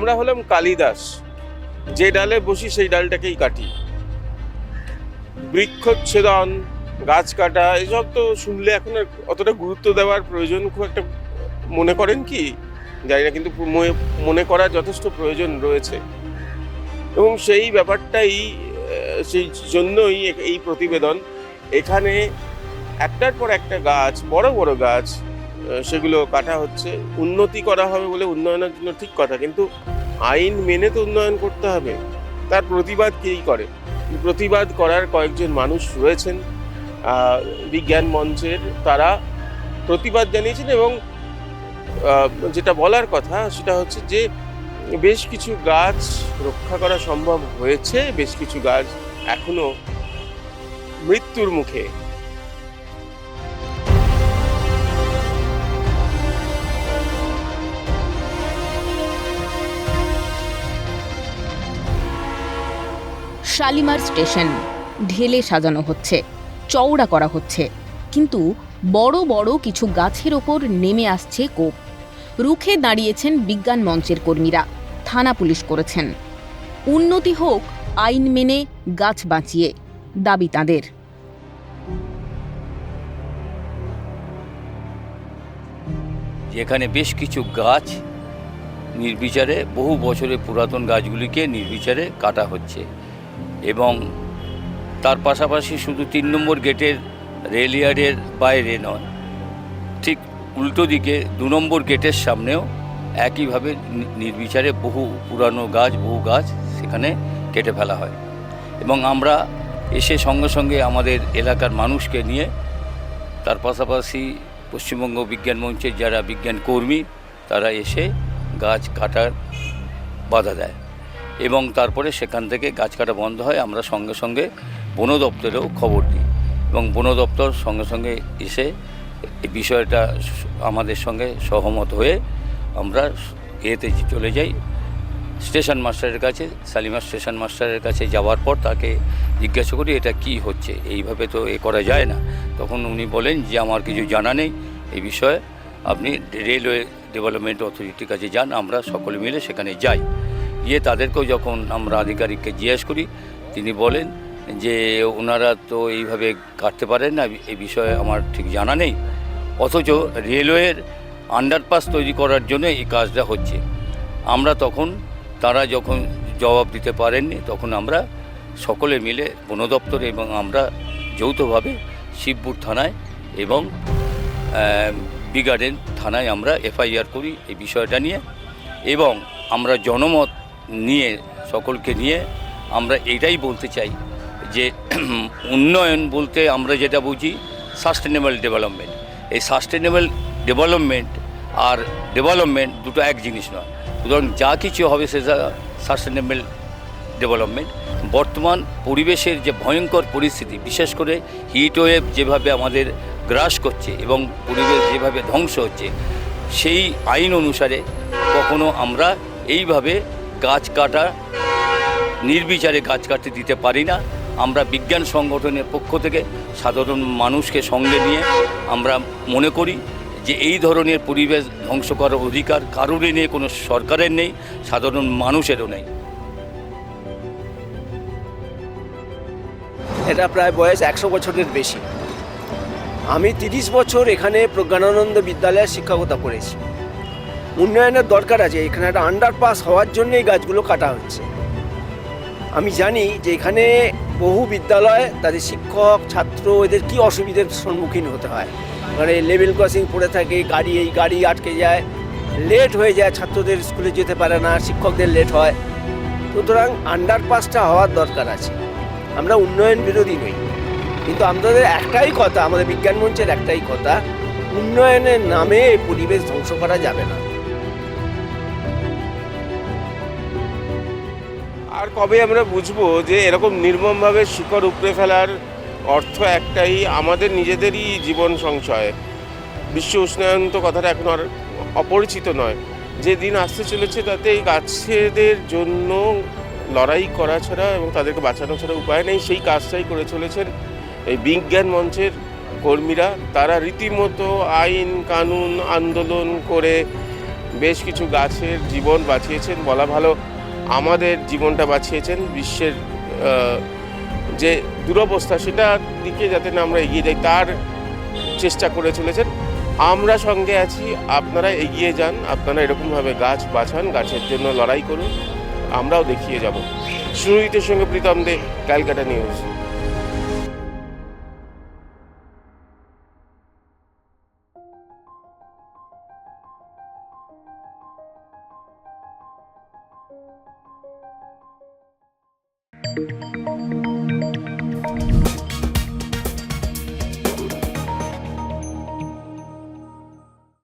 আমরা হলাম কালিদাস। যে ডালে বসি সেই ডালটাকেই কাটি। বৃক্ষচ্ছেদন, গাছ কাটা, এসব তো শুনলে এখন আর অতটা গুরুত্ব দেওয়ার প্রয়োজন খুব একটা মনে করেন কি? জানি না, কিন্তু মনে- করার যথেষ্ট প্রয়োজন রয়েছে। এবং সেই ব্যাপারটাই সেই জন্যই এই প্রতিবেদন। এখানে একটার পর একটা গাছ, বড় বড় গাছ সেগুলো কাটা হচ্ছে। উন্নতি করা হবে বলে উন্নয়নের জন্য ঠিক কথা, কিন্তু আইন মেনে তো উন্নয়ন করতে হবে। তার প্রতিবাদ কেই করে? প্রতিবাদ করার কয়েকজন মানুষ রয়েছেন বিজ্ঞান মঞ্চের তারা প্রতিবাদ জানিয়েছেন এবং যেটা বলার কথা সেটা হচ্ছে যে বেশ কিছু গাছ রক্ষা করা সম্ভব হয়েছে, বেশ কিছু গাছ এখনও মৃত্যুর মুখে। শালিমার স্টেশন। ঢেলে সাজানো হচ্ছে, চওড়া করা হচ্ছে। কিন্তু বড় বড় কিছু গাছের ওপর নেমে আসছে কোপ। রুখে দাঁড়িয়েছেন বিজ্ঞান মঞ্চের কর্মীরা, থানা পুলিশ করেছেন। উন্নতি হোক, আইন মেনে গাছ বাঁচিয়ে, দাবি তাঁদের। যেখানে বেশ কিছু গাছ নির্বিচারে বহু বছরের পুরাতন গাছগুলিকে নির্বিচারে কাটা হচ্ছে। এবং তার পাশাপাশি শুধু তিন নম্বর গেটের রেল ইয়ার্ডের বাইরে নয়, ঠিক উল্টো দিকে দু নম্বর গেটের সামনেও একইভাবে নির্বিচারে বহু পুরানো গাছ, বহু গাছ সেখানে কেটে ফেলা হয়। এবং আমরা এসে সঙ্গে সঙ্গে আমাদের এলাকার মানুষকে নিয়ে, তার পাশাপাশি পশ্চিমবঙ্গ বিজ্ঞান মঞ্চের যারা বিজ্ঞান কর্মী, তারা এসে গাছ কাটার বাধা দেয়। এবং তারপরে সেখান থেকে গাছ কাটা বন্ধ হয়, আমরা সঙ্গে সঙ্গে বন দপ্তরেও খবর দিই। এবং বন দপ্তর সঙ্গে সঙ্গে এসে এই বিষয়টা আমাদের সঙ্গে সহমত হয়ে আমরা এতে চলে যাই। স্টেশন মাস্টারের কাছে, শালিমার স্টেশন মাস্টারের কাছে যাওয়ার পর তাকে জিজ্ঞাসা করি, এটা কি হচ্ছে? এইভাবে তো এ করা যায় না। তখন উনি বলেন যে, আমার কিছু জানা নেই। এই বিষয়ে আপনি রেলওয়ে ডেভেলপমেন্ট অথরিটির কাছে যান, আমরা সকলে মিলে সেখানে যাই। গিয়ে তাদেরকেও যখন আমরা আধিকারিককে জিজ্ঞেস করি, তিনি বলেন যে ওনারা তো এইভাবে কাটতে পারেন না এই বিষয়ে আমার ঠিক জানা নেই। অথচ রেলওয়ের আন্ডারপাস তৈরি করার জন্য এই কাজটা হচ্ছে। আমরা তখন, তারা যখন জবাব দিতে পারেননি, তখন আমরা সকলে মিলে বন দপ্তর এবং আমরা যৌথভাবে শিবপুর থানায় এবং বিগার্ডেন থানায় আমরা এফআইআর করি এই বিষয়টা নিয়ে। এবং আমরা জনমত নিয়ে, সকলকে নিয়ে আমরা এটাই বলতে চাই যে উন্নয়ন বলতে আমরা যেটা বুঝি সাস্টেনেবল ডেভেলপমেন্ট এই সাস্টেনেবল ডেভেলপমেন্ট আর ডেভেলপমেন্ট দুটো এক জিনিস নয়। সুতরাং যা কিছু হবে সেটা সাস্টেনেবল ডেভেলপমেন্ট বর্তমান পরিবেশের যে ভয়ঙ্কর পরিস্থিতি, বিশেষ করে হিট ওয়েভ যেভাবে আমাদের গ্রাস করছে এবং পরিবেশ যেভাবে ধ্বংস হচ্ছে, সেই আইন অনুসারে কখনো আমরা এইভাবে গাছ কাটা নির্বিচারে গাছ কাটতে দিতে পারি না। আমরা বিজ্ঞান সংগঠনের পক্ষ থেকে সাধারণ মানুষকে সঙ্গে নিয়ে আমরা মনে করি যে এই ধরনের পরিবেশ ধ্বংস করার অধিকার কারোরই নেই, কোনো সরকারের নেই, সাধারণ মানুষেরও নেই। এটা প্রায় বয়স একশো বছরের বেশি। আমি তিরিশ বছর এখানে প্রজ্ঞানানন্দ বিদ্যালয়ে শিক্ষকতা করেছি। উন্নয়নের দরকার আছে, এখানে একটা আন্ডারপাস হওয়ার জন্য এই গাছগুলো কাটা হচ্ছে। আমি জানি যে এখানে বহু বিদ্যালয়, তাদের শিক্ষক, ছাত্র, এদের কি অসুবিধার সম্মুখীন হতে হয়? মানে লেভেল ক্রসিং পড়ে থাকে, গাড়ি এই গাড়ি আটকে যায় লেট হয়ে যায়, ছাত্রদের স্কুলে যেতে পারে না, শিক্ষকদের লেট হয়। সুতরাং আন্ডারপাসটা হওয়ার দরকার আছে। আমরা উন্নয়ন বিরোধী নই। কিন্তু আমাদের একটাই কথা, আমাদের বিজ্ঞান মঞ্চের একটাই কথা, উন্নয়নের নামে পরিবেশ ধ্বংস করা যাবে না। কবে আমরা বুঝব যে এরকম নির্মমভাবে শিকড় উপড়ে ফেলার অর্থ একটাই আমাদের নিজেদেরই জীবন সংশয়। বিশ্ব উষ্ণায়ন তো কথাটা এখন আর অপরিচিত নয়। যে দিন আসতে চলেছে তাতে এই গাছেদের জন্য লড়াই করা ছাড়া এবং তাদেরকে বাঁচানো ছাড়া উপায় নেই। সেই কাজটাই করে চলেছেন এই বিজ্ঞান মঞ্চের কর্মীরা। তারা রীতিমতো আইন, কানুন, আন্দোলন করে বেশ কিছু গাছের জীবন বাঁচিয়েছেন। বলা ভালো আমাদের জীবনটা বাঁচিয়েছেন, বিশ্বের যে দুরবস্থা সেটার দিকে যাতে না আমরা এগিয়ে যাই, তার চেষ্টা করে চলেছেন। আমরা সঙ্গে আছি, আপনারা এগিয়ে যান, আপনারা এরকমভাবে গাছ বাঁচান গাছের জন্য লড়াই করুন, আমরাও দেখিয়ে যাব। সুরহিতের সঙ্গে প্রীতম দে, ক্যালকাটা নিউজ। Música